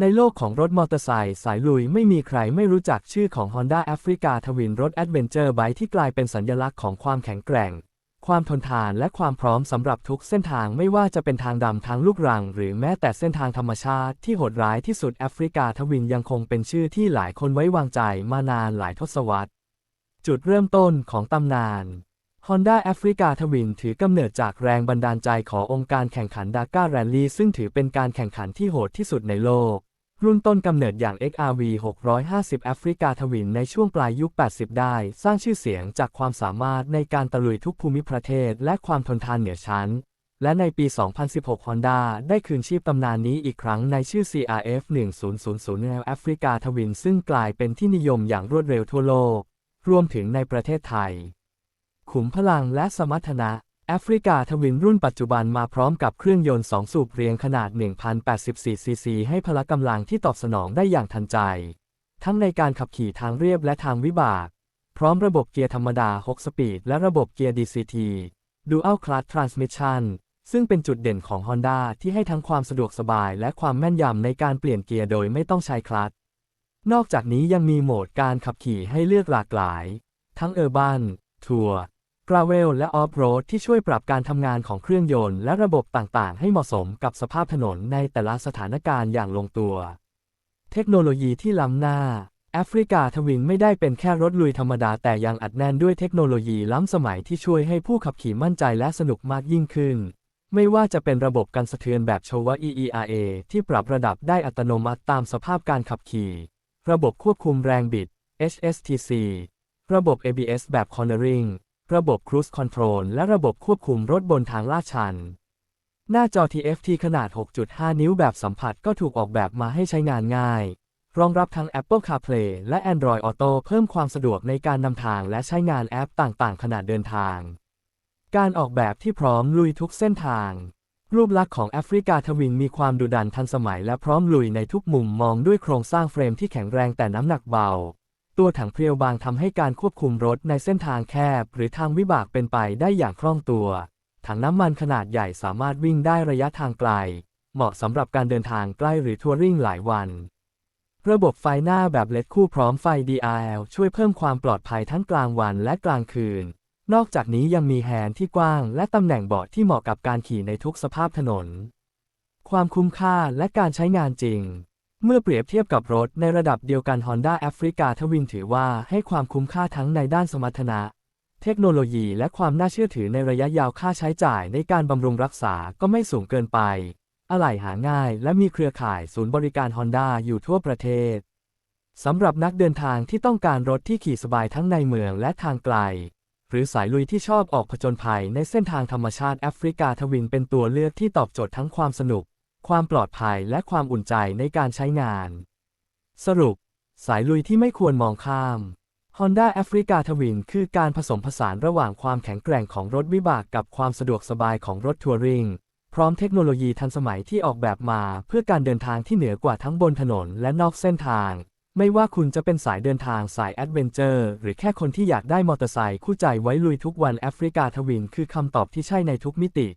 ในโลกของรถมอเตอร์ไซค์สายลุยไม่มีใครไม่รู้จักชื่อของ Honda Africa Twin รถแอดเวนเจอร์ไบที่กลายเป็นสัญลักษณ์ของความแข็งแกร่ง ความทนทานและความพร้อมสำหรับทุกเส้นทางไม่ว่าจะเป็นทางดำทางลูกรัง หรือแม้แต่เส้นทางธรรมชาติที่โหดร้ายที่สุดแอฟริกาทวินยังคงเป็นชื่อที่หลายคนไว้วางใจมานานหลายทศวรรษ จุดเริ่มต้นของตำนาน Honda Africa Twin ถือกำเนิดจากแรงบันดาลใจขององค์การแข่งขันดาก้าแรลลี่ซึ่งถือเป็นการแข่งขันที่โหดที่สุดในโลก รุ่นต้นกำเนิดอย่าง XRV 650 Africa Twin ในช่วงปลายยุค 80 ได้ สร้างชื่อเสียงจากความสามารถในการตะลุยทุกภูมิประเทศและความทนทานเหนือชั้น และในปี 2016 Honda ได้คืนชีพตำนานนี้อีกครั้งในชื่อ CRF 1000 Neo Africa Twin ซึ่งกลายเป็นที่นิยมอย่างรวดเร็วทั่วโลก รวมถึงในประเทศไทย ขุมพลังและสมรรถนะ แอฟริกาทวินรุ่นปัจจุบันมาพร้อมกับเครื่องยนต์ 2 สูบเรียงขนาด 1084 ซีซีให้พละกำลังที่ตอบสนองได้อย่างทันใจ ทั้งในการขับขี่ทางเรียบและทางวิบาก พร้อมระบบเกียร์ธรรมดา 6 สปีด และระบบเกียร์ DCT Dual Clutch Transmission ซึ่งเป็นจุดเด่นของ Honda ที่ให้ทั้งความสะดวกสบายและความแม่นยำในการเปลี่ยนเกียร์โดยไม่ต้องใช้คลัตช์นอกจากนี้ยังมีโหมดการขับขี่ให้เลือกหลากหลาย ทั้งเออร์บันทัวร์ กราเวลและออฟโรดที่ช่วยปรับการทำงานของเครื่องยนต์และระบบต่างๆ ให้เหมาะสมกับสภาพถนนในแต่ละสถานการณ์อย่างลงตัว เทคโนโลยีที่ล้ำหน้า แอฟริกาทวินไม่ได้เป็นแค่รถลุยธรรมดาแต่ยังอัดแน่นด้วยเทคโนโลยีล้ำสมัยที่ช่วยให้ผู้ขับขี่มั่นใจและสนุกมากยิ่งขึ้น ไม่ว่าจะเป็นระบบกันสะเทือนแบบโชวะ EERA ที่ปรับระดับได้อัตโนมัติตามสภาพการขับขี่ ระบบควบคุมแรงบิด HSTC ระบบ ABS แบบ Cornering ระบบ Cruise Control และระบบควบคุมรถบนทางลาดชัน หน้าจอ TFT ขนาด 6.5 นิ้วแบบสัมผัสก็ถูกออกแบบมาให้ใช้งานง่าย รองรับทั้ง Apple CarPlay และ Android Auto เพิ่มความสะดวกในการนำทางและใช้งานแอปต่างๆ ขณะเดินทาง การออกแบบที่พร้อมลุยทุกเส้นทาง รูปลักษณ์ของแอฟริกาทวินมีความดุดันทันสมัยและพร้อมลุยในทุกมุมมองด้วยโครงสร้างเฟรมที่แข็งแรงแต่น้ำหนักเบา ตัวถังเพรียวบางทำให้การควบคุมรถในเส้นทางแคบ หรือทางวิบากเป็นไปได้อย่างคล่องตัว ถังน้ำมันขนาดใหญ่สามารถวิ่งได้ระยะทางไกล เหมาะสำหรับการเดินทางใกล้หรือทัวริ่งหลายวัน ระบบไฟหน้าแบบเลดคู่พร้อมไฟ DRL ช่วยเพิ่มความปลอดภัยทั้งกลางวันและกลางคืน นอกจากนี้ยังมีแฮนด์ที่กว้าง และตำแหน่งเบาะที่เหมาะกับการขี่ในทุกสภาพถนน ความคุ้มค่าและการใช้งานจริง เมื่อเปรียบเทียบกับรถในระดับเดียวกัน Honda Africa Twin ถือว่าให้ความคุ้มค่าทั้งในด้านสมรรถนะ เทคโนโลยีและความน่าเชื่อถือในระยะยาวค่าใช้จ่ายในการบำรุงรักษาก็ไม่สูงเกินไป อะไหล่หาง่ายและมีเครือข่ายศูนย์บริการ Honda อยู่ทั่วประเทศสำหรับนักเดินทางที่ต้องการรถที่ขี่สบายทั้งในเมืองและทางไกล หรือสายลุยที่ชอบออกผจญภัยในเส้นทางธรรมชาติแอฟริกาทวินเป็นตัวเลือกที่ตอบโจทย์ทั้งความสนุก ความปลอดภัยและความอุ่นใจในการใช้งาน สรุป สายลุยที่ไม่ควรมองข้าม Honda Africa Twin คือการผสมผสานระหว่างความแข็งแกร่งของรถวิบากกับความสะดวกสบายของรถทัวริงพร้อมเทคโนโลยีทันสมัยที่ออกแบบมาเพื่อการเดินทางที่เหนือกว่าทั้งบนถนนและนอกเส้นทาง ไม่ว่าคุณจะเป็นสายเดินทางสายแอดเวนเจอร์หรือแค่คนที่อยากได้มอเตอร์ไซค์คู่ใจไว้ลุยทุกวันแอฟริกาทวินคือคำตอบที่ใช่ในทุกมิติ